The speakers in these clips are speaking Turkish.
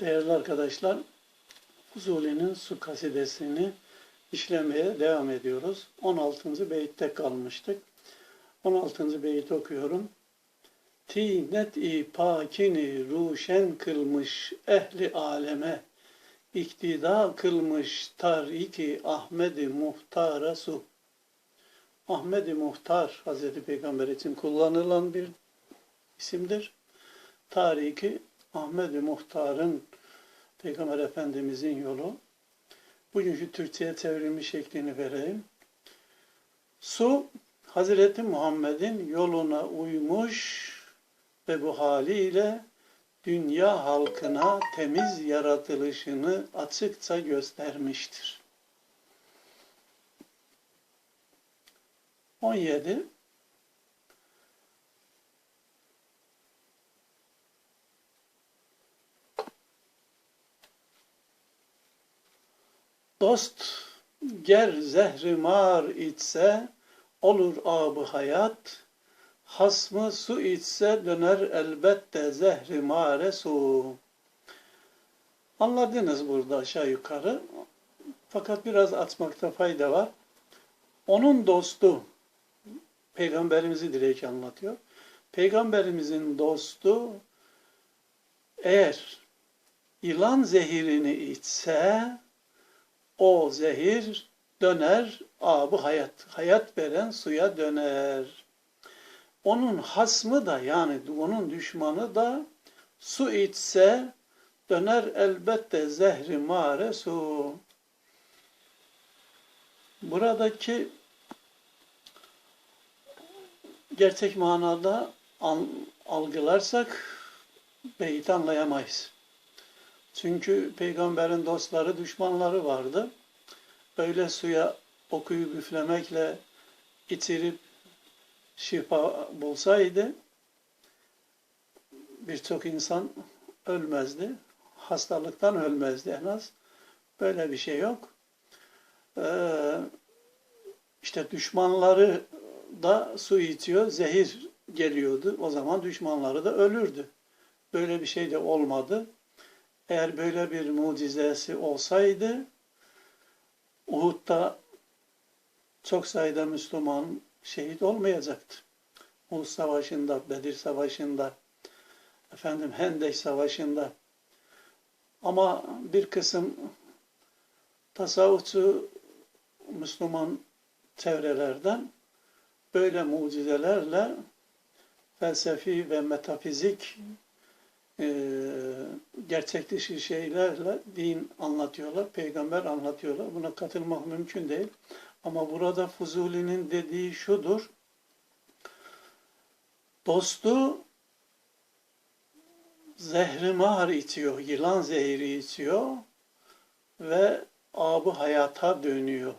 Değerli arkadaşlar, Fuzuli'nin su kasidesini işlemeye devam ediyoruz. 16. beyitte kalmıştık. 16. beyit okuyorum. Tinet-i pakini ruşen kılmış ehli aleme, iktida kılmış tariki Ahmedi Muhtar'a su. Ahmedi Muhtar Hazreti Peygamber için kullanılan bir isimdir. Tariki Ahmedi Muhtar'ın Peygamber Efendimizin yolu. Bugünkü Türkçe'ye çevrilmiş şeklini vereyim. Su Hazreti Muhammed'in yoluna uymuş ve bu haliyle dünya halkına temiz yaratılışını açıkça göstermiştir. 17 Dost ger zehri mar içse olur abı hayat. Hasmı su içse döner elbette zehri mare su. Anladınız burada aşağı yukarı. Fakat biraz açmakta fayda var. Onun dostu, Peygamberimizi direkt anlatıyor. Peygamberimizin dostu eğer yılan zehirini içse o zehir döner abı hayat. Hayat veren suya döner. Onun hasmı da yani onun düşmanı da su içse döner elbette zehri mare su. Buradaki gerçek manada an, algılarsak beyit anlayamayız. Çünkü peygamberin dostları, düşmanları vardı. Öyle suya okuyup üflemekle içirip şifa bulsaydı birçok insan ölmezdi. Hastalıktan ölmezdi en az. Böyle bir şey yok. Ee, işte düşmanları da su içiyor, zehir geliyordu. O zaman düşmanları da ölürdü. Böyle bir şey de olmadı. Eğer böyle bir mucizesi olsaydı Uhud'da çok sayıda Müslüman şehit olmayacaktı. Uhud Savaşı'nda, Bedir Savaşı'nda, efendim Hendek Savaşı'nda. Ama bir kısım tasavvufçu Müslüman çevrelerden böyle mucizelerle felsefi ve metafizik e, gerçek dışı şeylerle din anlatıyorlar, peygamber anlatıyorlar. Buna katılmak mümkün değil. Ama burada Fuzuli'nin dediği şudur. Dostu zehrimar içiyor, yılan zehri içiyor ve abı hayata dönüyor.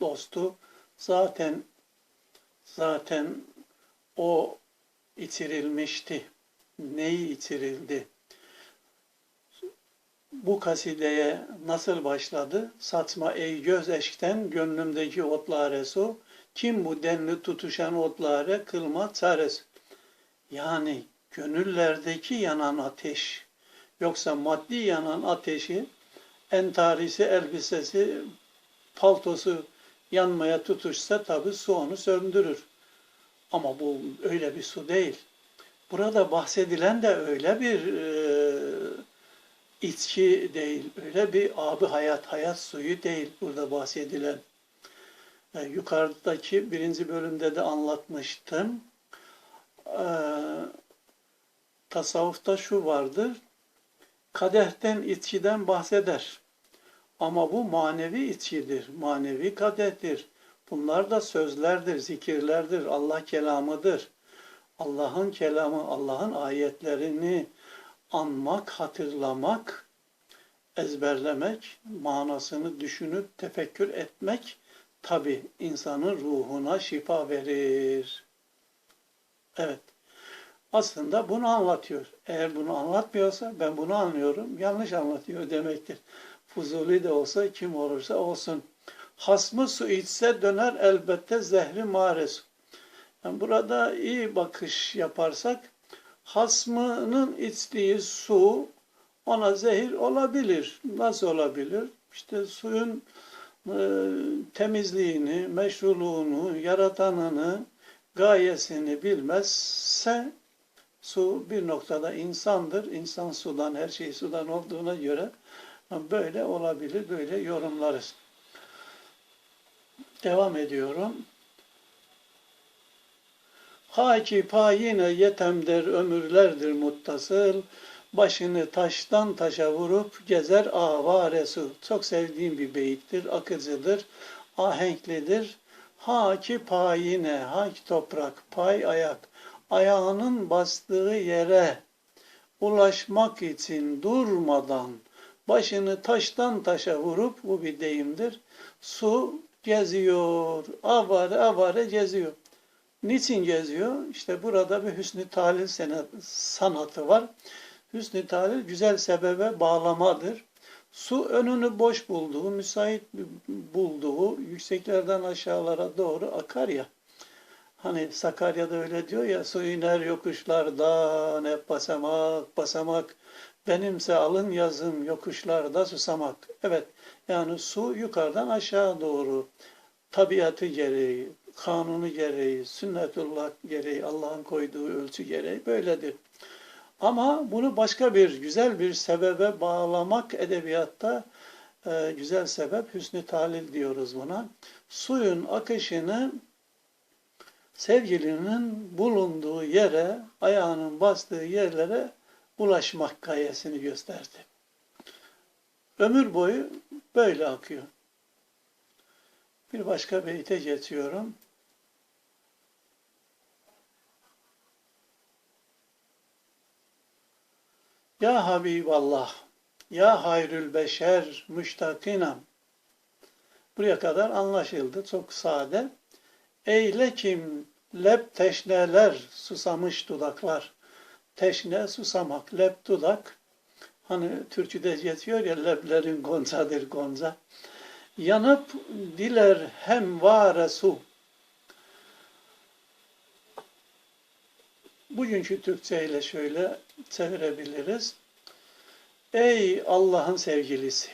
Dostu zaten zaten o içirilmişti neyi içirildi? Bu kasideye nasıl başladı? Satma ey göz eşkten gönlümdeki otlare su, kim bu denli tutuşan otlare kılma çaresi. Yani gönüllerdeki yanan ateş, yoksa maddi yanan ateşi, entarisi, elbisesi, paltosu yanmaya tutuşsa tabi su onu söndürür. Ama bu öyle bir su değil. Burada bahsedilen de öyle bir e, içki değil, öyle bir abi hayat, hayat suyu değil burada bahsedilen. E, yukarıdaki birinci bölümde de anlatmıştım. E, tasavvufta şu vardır, kadehten, içkiden bahseder. Ama bu manevi içkidir, manevi kadehtir. Bunlar da sözlerdir, zikirlerdir, Allah kelamıdır. Allah'ın kelamı, Allah'ın ayetlerini anmak, hatırlamak, ezberlemek, manasını düşünüp tefekkür etmek tabi insanın ruhuna şifa verir. Evet. Aslında bunu anlatıyor. Eğer bunu anlatmıyorsa ben bunu anlıyorum. Yanlış anlatıyor demektir. Fuzuli de olsa kim olursa olsun. Hasmı su içse döner elbette zehri maresu. Yani burada iyi bakış yaparsak hasmının içtiği su ona zehir olabilir. Nasıl olabilir? İşte suyun e, temizliğini, meşruluğunu, yaratanını, gayesini bilmezse su bir noktada insandır. İnsan sudan, her şey sudan olduğuna göre böyle olabilir, böyle yorumlarız. Devam ediyorum. Haki payine yetem der ömürlerdir muttasıl. Başını taştan taşa vurup gezer avaresu. Çok sevdiğim bir beyittir, akıcıdır, ahenklidir. Haki payine, hak toprak, pay ayak. Ayağının bastığı yere ulaşmak için durmadan başını taştan taşa vurup, bu bir deyimdir, su geziyor, avare avare geziyor. Niçin geziyor? İşte burada bir hüsnü talil sanatı var. Hüsnü talil güzel sebebe bağlamadır. Su önünü boş bulduğu, müsait bulduğu, yükseklerden aşağılara doğru akar ya. Hani Sakarya'da öyle diyor ya, su iner yokuşlardan hep basamak basamak, benimse alın yazım yokuşlarda susamak. Evet, yani su yukarıdan aşağı doğru, tabiatı gereği, kanunu gereği, sünnetullah gereği, Allah'ın koyduğu ölçü gereği böyledir. Ama bunu başka bir güzel bir sebebe bağlamak edebiyatta e, güzel sebep hüsnü talil diyoruz buna. Suyun akışını sevgilinin bulunduğu yere, ayağının bastığı yerlere ulaşmak gayesini gösterdi. Ömür boyu böyle akıyor. Bir başka beyte geçiyorum. Ya Habiballah, ya hayrül beşer müştakinam. Buraya kadar anlaşıldı. Çok sade. Eyle kim lep teşneler susamış dudaklar. Teşne susamak, lep dudak. Hani Türkçe'de geçiyor ya leblerin goncadır gonca. Yanıp diler hem vare su. Bugünkü Türkçe ile şöyle çevirebiliriz. Ey Allah'ın sevgilisi!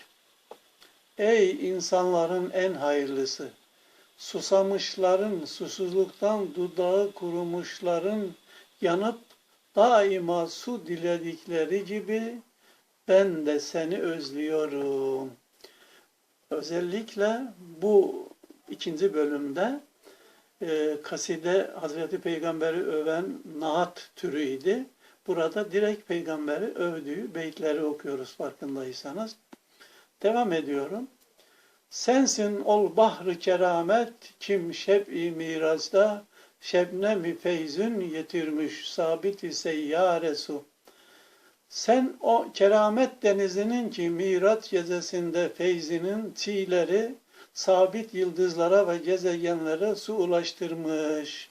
Ey insanların en hayırlısı! Susamışların, susuzluktan dudağı kurumuşların yanıp daima su diledikleri gibi ben de seni özlüyorum. Özellikle bu ikinci bölümde e, kaside Hazreti Peygamber'i öven naat türüydi. Burada direkt peygamberi övdüğü beyitleri okuyoruz farkındaysanız. Devam ediyorum. Sensin ol bahrı keramet kim şeb-i miracda şebnem-i feyzün yetirmiş sabit-i seyyaresu. Sen o keramet denizinin ki mirat gecesinde feyzinin çiğleri sabit yıldızlara ve gezegenlere su ulaştırmış.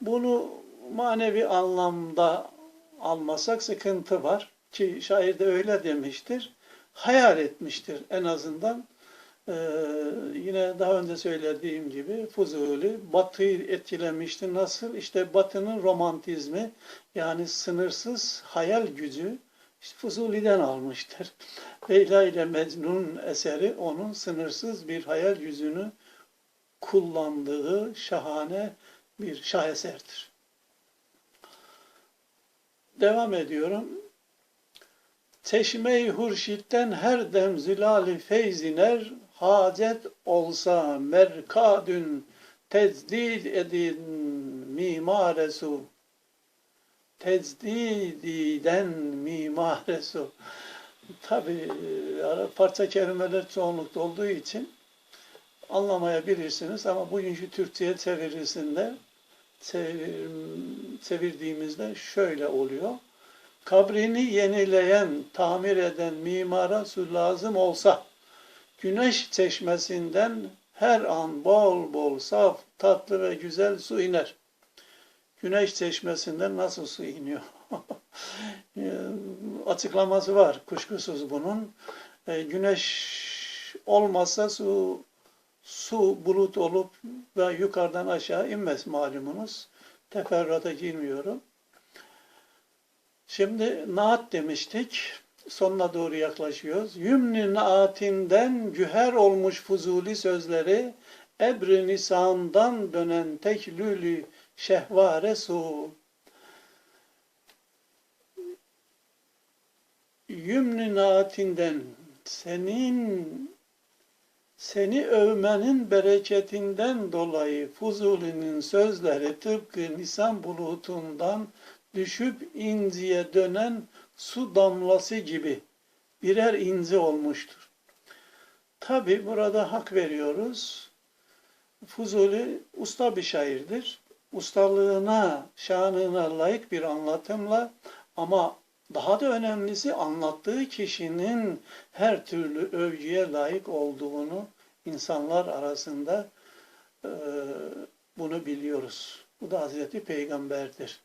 Bunu manevi anlamda almasak sıkıntı var ki şair de öyle demiştir. Hayal etmiştir en azından. Ee, yine daha önce söylediğim gibi Fuzuli Batı'yı etkilemişti. Nasıl? İşte Batı'nın romantizmi yani sınırsız hayal gücü işte Fuzuli'den almıştır. Leyla ile Mecnun eseri onun sınırsız bir hayal gücünü kullandığı şahane bir şaheserdir. Devam ediyorum. Çeşme-i hurşitten her dem zilali feyziner, hacet olsa merkadün tezdid edin mimaresu. Tezdididen mimaresu. Tabi parça kelimeler çoğunlukta olduğu için anlamayabilirsiniz ama bugünkü Türkçe'ye çevirisinde çevir, çevirdiğimizde şöyle oluyor. Kabrini yenileyen, tamir eden mimara su lazım olsa, güneş çeşmesinden her an bol bol saf, tatlı ve güzel su iner. Güneş çeşmesinden nasıl su iniyor? Açıklaması var kuşkusuz bunun. E, güneş olmazsa su su bulut olup ve yukarıdan aşağı inmez malumunuz. Teferruata girmiyorum. Şimdi naat demiştik. Sonuna doğru yaklaşıyoruz. Yümnü naatinden güher olmuş fuzuli sözleri ebri nisandan dönen şehvare su. Yümnü naatinden senin seni övmenin bereketinden dolayı Fuzuli'nin sözleri tıpkı nisan bulutundan düşüp inciye dönen su damlası gibi birer inci olmuştur. Tabi burada hak veriyoruz. Fuzuli usta bir şairdir. Ustalığına, şanına layık bir anlatımla ama daha da önemlisi anlattığı kişinin her türlü övgüye layık olduğunu insanlar arasında e, bunu biliyoruz. Bu da Hazreti Peygamber'dir.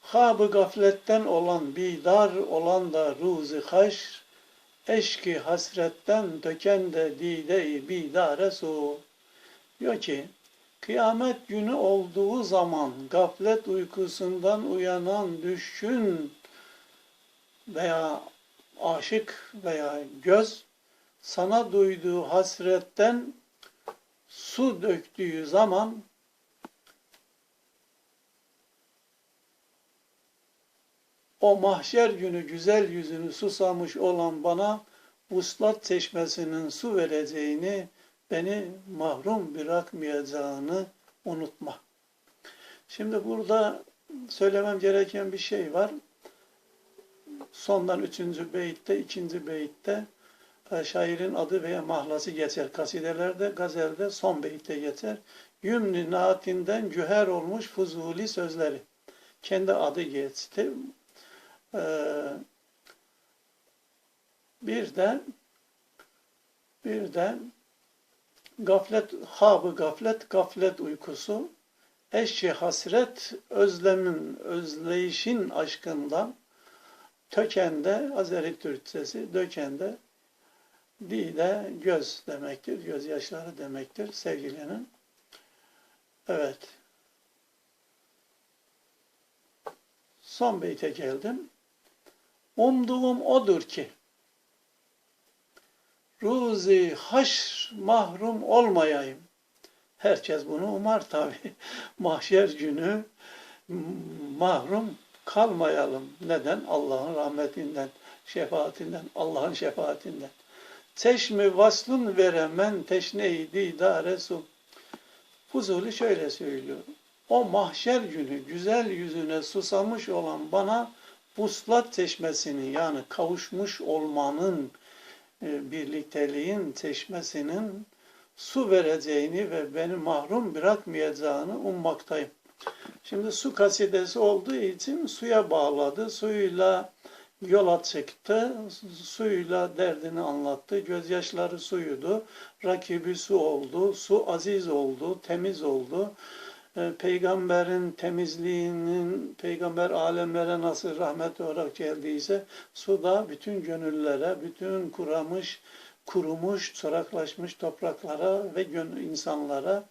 Habı gafletten olan bidar olan da ruzi haş, eşki hasretten döken de dide-i bidare su. Diyor ki, kıyamet günü olduğu zaman gaflet uykusundan uyanan düşkün veya aşık veya göz sana duyduğu hasretten su döktüğü zaman o mahşer günü güzel yüzünü susamış olan bana vuslat çeşmesinin su vereceğini, beni mahrum bırakmayacağını unutma. Şimdi burada söylemem gereken bir şey var. Sondan üçüncü beyitte, ikinci beyitte e, şairin adı veya mahlası geçer. Kasidelerde, gazelde son beyitte geçer. Yümnü naatinden güher olmuş fuzuli sözleri. Kendi adı geçti. Ee, bir de bir de gaflet, habı gaflet, gaflet uykusu, eşi hasret, özlemin, özleyişin aşkından tökende, Azeri Türkçesi, dökende, dide göz demektir, gözyaşları demektir sevgilinin. Evet. Son beyte geldim. Umduğum odur ki, ruzi haşr mahrum olmayayım. Herkes bunu umar tabi. Mahşer günü mahrum kalmayalım. Neden? Allah'ın rahmetinden, şefaatinden, Allah'ın şefaatinden. Çeşmi vaslın veremen teşne-i didare su. Fuzuli şöyle söylüyor. O mahşer günü güzel yüzüne susamış olan bana vuslat çeşmesini yani kavuşmuş olmanın birlikteliğin çeşmesinin su vereceğini ve beni mahrum bırakmayacağını ummaktayım. Şimdi su kasidesi olduğu için suya bağladı. Suyuyla yola çıktı. Suyuyla derdini anlattı. Gözyaşları suyudu. Rakibi su oldu. Su aziz oldu. Temiz oldu. E, peygamberin temizliğinin peygamber alemlere nasıl rahmet olarak geldiyse su da bütün gönüllere, bütün kuramış, kurumuş, çoraklaşmış topraklara ve insanlara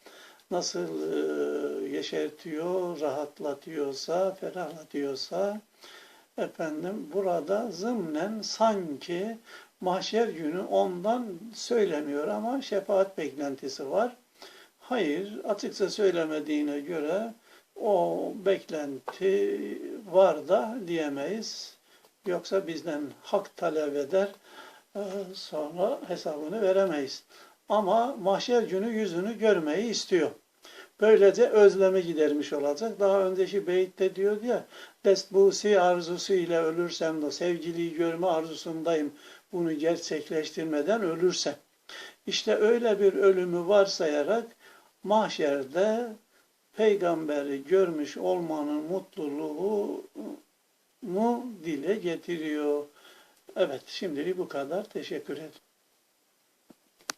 nasıl e, yeşertiyor, rahatlatıyorsa, ferahlatıyorsa efendim burada zımnen sanki mahşer günü ondan söylemiyor ama şefaat beklentisi var. Hayır, açıkça söylemediğine göre o beklenti var da diyemeyiz. Yoksa bizden hak talep eder, e, sonra hesabını veremeyiz. Ama mahşer günü yüzünü görmeyi istiyor. Böylece özlemi gidermiş olacak. Daha önceki beyitte diyor ya, destbusi arzusu ile ölürsem de sevgiliyi görme arzusundayım. Bunu gerçekleştirmeden ölürsem. İşte öyle bir ölümü varsayarak mahşerde peygamberi görmüş olmanın mutluluğunu dile getiriyor. Evet, şimdilik bu kadar. Teşekkür ederim.